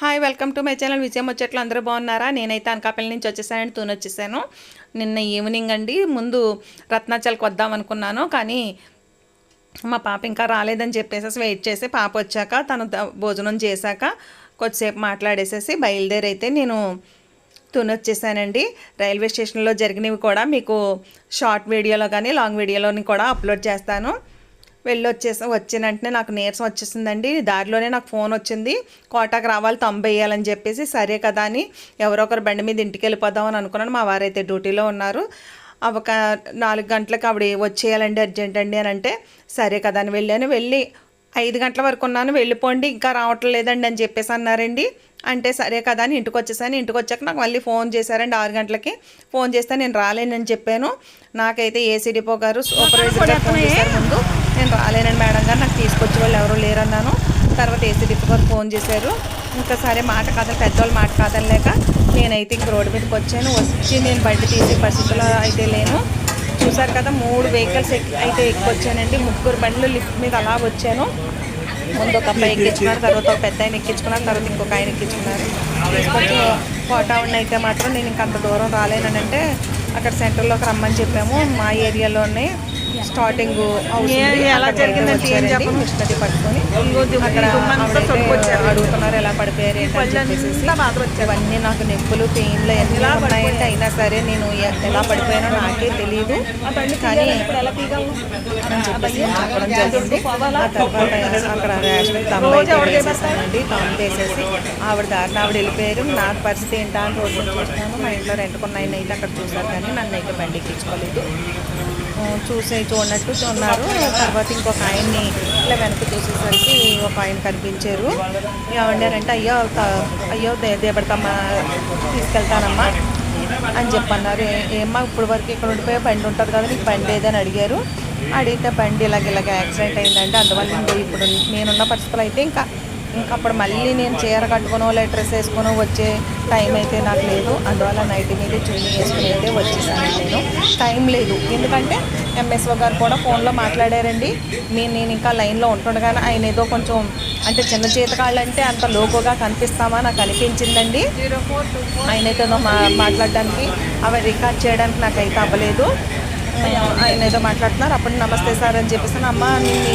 Hi welcome to my channel విజయం వచ్చేట్లు అందరూ బాగున్నారా? నేనైతే అనకాపల్లి నుంచి వచ్చేసాను తూను వచ్చేసాను. నిన్న ఈవినింగ్ అండి. ముందు రత్నాచల్కి వద్దాం అనుకున్నాను కానీ మా పాప ఇంకా రాలేదని చెప్పేసి వెయిట్ చేసి పాప వచ్చాక తను ద- భోజనం చేశాక కొద్దిసేపు మాట్లాడేసేసి బయలుదేరైతే నేను తుని వచ్చేసానండి. రైల్వే స్టేషన్లో జరిగినవి కూడా మీకు షార్ట్ వీడియోలో కానీ లాంగ్ వీడియోలోని కూడా అప్లోడ్ చేస్తాను. వెళ్ళి వచ్చేసి వచ్చిన వెంటనే నాకు నీరసం వచ్చేసిందండి. దారిలోనే నాకు ఫోన్ వచ్చింది. కోటాకు రావాలి తొంభై వేయాలని చెప్పేసి సరే కదా అని ఎవరో ఒకరు బండి మీద ఇంటికి వెళ్ళిపోదాం అని అనుకున్నాను. మా వారైతే డ్యూటీలో ఉన్నారు. ఒక నాలుగు గంటలకు ఆవిడ వచ్చేయాలండి అర్జెంట్ అండి అని అంటే సరే కదా అని వెళ్ళాను. వెళ్ళి ఐదు గంటల వరకు ఉన్నాను. వెళ్ళిపోండి ఇంకా రావట్లేదండి లేదండి అని చెప్పేసి అన్నారండి. అంటే సరే కదా అని ఇంటికి వచ్చేసాను. ఇంటికి వచ్చాక నాకు మళ్ళీ ఫోన్ చేశారండి ఆరు గంటలకి. ఫోన్ చేస్తే నేను రాలేనని చెప్పాను. నాకైతే ఏసీ డిపో గారు సూపర్వైజర్ ముందు నేను రాలేనండి మేడం గారు నాకు తీసుకొచ్చే వాళ్ళు ఎవరు లేరన్నాను. తర్వాత ఏసీ డిపో ఫోన్ చేశారు. ఇంకా సరే మాట కాదని పెద్దవాళ్ళు మాట కాదనిలేక నేనైతే ఇంక రోడ్డు మీదకి వచ్చాను. వచ్చి నేను బయట తీసే పరిస్థితిలో అయితే లేను. చూసారు కదా మూడు వెహికల్స్ అయితే ఎక్కొచ్చానండి. ముగ్గురు బండ్లు లిఫ్ట్ మీద అలా వచ్చాను. ముందు ఒక అబ్బాయి ఎక్కించుకున్నారు తర్వాత ఒక పెద్ద ఆయన ఎక్కించుకున్నారు తర్వాత ఇంకొక ఆయన ఎక్కించుకున్నారు. కొంచెం కోటా అయితే మాత్రం నేను ఇంకంత దూరం రాలేనంటే అక్కడ సెంటర్లోకి రమ్మని చెప్పాము. మా ఏరియాలోనే స్టార్టింగ్ ఎలా జరిగిందంటే ఏం చెప్పండి మిషనరీ పట్టుకొని. అక్కడ అడుగుతున్నారు ఎలా పడిపోయారు ఇవన్నీ నాకు నొప్పులు పెయిన్లు ఎలా ఉన్నాయంటే అయినా సరే నేను ఎలా పడిపోయానో నాకే తెలియదు కానీ అని చెప్పేసి జరిగింది. ఆ తర్వాత అక్కడ రేషన్ తమ్మ వేసేసానండి వేసేసి ఆవిడ దారిన ఆవిడ వెళ్ళిపోయారు. నాకు పరిస్థితి ఏంటా అని రోజు చూస్తున్నాను. మా ఇంట్లో రెంట్కున్న ఆయన అయితే అక్కడ చూశారు కానీ నన్ను అయితే బండి ఎక్కించుకోలేదు. చూసే చూడనట్టు ఉన్నారు. తర్వాత ఇంకొక ఆయన్ని ఇలా వెనక చూసేసరికి ఒక ఆయన కనిపించారు. ఏమండారంటే అయ్యో అయ్యో దే తీసుకెళ్తానమ్మా అని చెప్పన్నారు. "ఏ- ఏమ్మా ఇప్పుడు వరకు ఇక్కడ ఉండిపోయే బండి ఉంటుంది కదా నీకు బండి ఏదని అడిగారు. అడిగితే బండి ఇలాగ ఇలాగ యాక్సిడెంట్ అయిందంటే అందువల్ల ఇప్పుడు నేనున్న పరిస్థితులు అయితే ఇంకా అప్పుడు మళ్ళీ నేను చీర కట్టుకునో లేదా డ్రెస్ వేసుకునో వచ్చే టైం అయితే నాకు లేదు. అందువల్ల నైట్ మీద చూని వేసుకుని అయితే వచ్చేసాను నేను. టైం లేదు. ఎందుకంటే ఎంఎస్ఓ గారు కూడా ఫోన్లో మాట్లాడారండి. నేను నేను ఇంకా లైన్లో ఉంటుండగానే ఆయన ఏదో కొంచెం అంటే చిన్న చేతకాళ్ళు అంటే అంత లోగోగా కనిపిస్తామా నాకు అనిపించిందండి. ఆయన అయితే ఏదో మా మాట్లాడడానికి అవి రికార్డ్ చేయడానికి నాకైతే అవ్వలేదు. ఆయన ఏదో మాట్లాడుతున్నారు. అప్పుడు నమస్తే సార్ అని చెప్పేసి అమ్మ నేను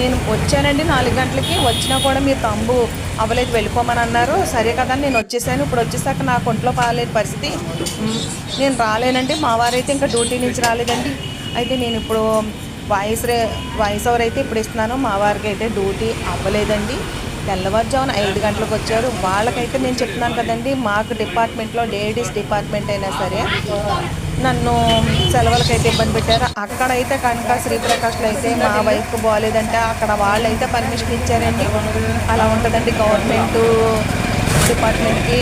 నేను వచ్చానండి నాలుగు గంటలకి. వచ్చినా కూడా మీరు తంబు అవ్వలేదు వెళ్ళిపోమని అన్నారు. సరే కదా నేను వచ్చేసాను. ఇప్పుడు వచ్చేసాక నాకు ఒంట్లో బాగాలేదు పరిస్థితి. నేను రాలేనండి. మా వారైతే ఇంకా డ్యూటీ నుంచి రాలేదండి. అయితే నేను ఇప్పుడు వాయిస్ రే వాయిస్ ఓవర్ అయితే ఇప్పుడు ఇస్తున్నాను. మా వారికి అయితే డ్యూటీ అవ్వలేదండి. తెల్లవారుజామున ఐదు గంటలకు వచ్చారు. వాళ్ళకైతే నేను చెప్తున్నాను కదండి మాకు డిపార్ట్మెంట్లో లేడీస్ డిపార్ట్మెంట్ అయినా సరే నన్ను సెలవులకైతే ఇబ్బంది పెట్టారు. అక్కడైతే కనుక శ్రీప్రకాష్లో అయితే మా వైఫ్ బాగాలేదంటే అక్కడ వాళ్ళైతే పర్మిషన్ ఇచ్చారండి. అలా ఉంటుందండి గవర్నమెంట్ డిపార్ట్మెంట్కి.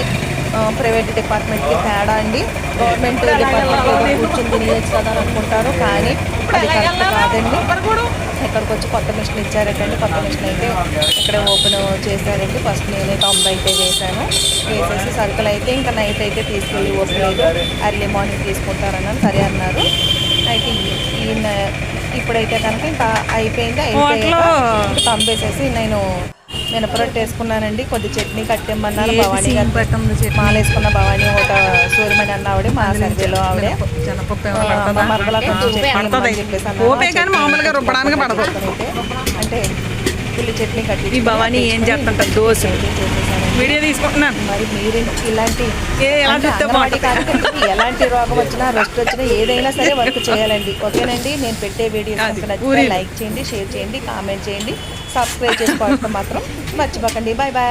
ప్రైవేట్ డిపార్ట్మెంట్కి తేడా అండి. గవర్నమెంట్ డిపార్ట్మెంట్ కూర్చొని తినేయచ్చు కదా అని అనుకుంటారు కానీ అది కరెక్ట్ కాదండి. ఇక్కడికి వచ్చి కొత్త మిషన్ ఇచ్చారటండి. కొత్త మిషన్ అయితే ఇక్కడ ఓపెన్ చేశారండి. ఫస్ట్ నేనే తొంభై అయితే వేశాను. వేసేసి సరుకులు అయితే ఇంకా నైట్ అయితే తీసుకెళ్ళి వస్తలేదు. ఎర్లీ మార్నింగ్ తీసుకుంటారన్నాను. సరే అన్నారు. అయితే ఈ- ఈయన ఇప్పుడైతే కనుక ఇంకా అయిపోయింది. అయిపోయాక పంపేసేసి నేను మినపరొట్టు వేసుకున్నానండి. కొద్ది చట్నీ కట్టిమ్మన్నాను భవానీ గారు. మాల వేసుకున్న భవానీ ఒక సూర్యమణి అన్న ఆవిడ మా సంధ్యలో ఆవిడ. మరదలా కొంచెం చెప్పేసి అంటే పుల్లి చట్నీ కట్టి ఈ భవానీ ఏం చేస్తుంటారు? దోశ. వీడియో తీసుకుంటున్నాను. మరి మీరు ఇలాంటి ఎలాంటి రోగం వచ్చినా రెస్ట్ వచ్చినా ఏదైనా సరే వర్క్ చేయాలండి. ఓకేనండి? నేను పెట్టే వీడియోస్ నచ్చితే లైక్ చేయండి షేర్ చేయండి కామెంట్ చేయండి సబ్స్క్రైబ్ చేసుకోవడం మాత్రం మర్చిపోకండి. Bye bye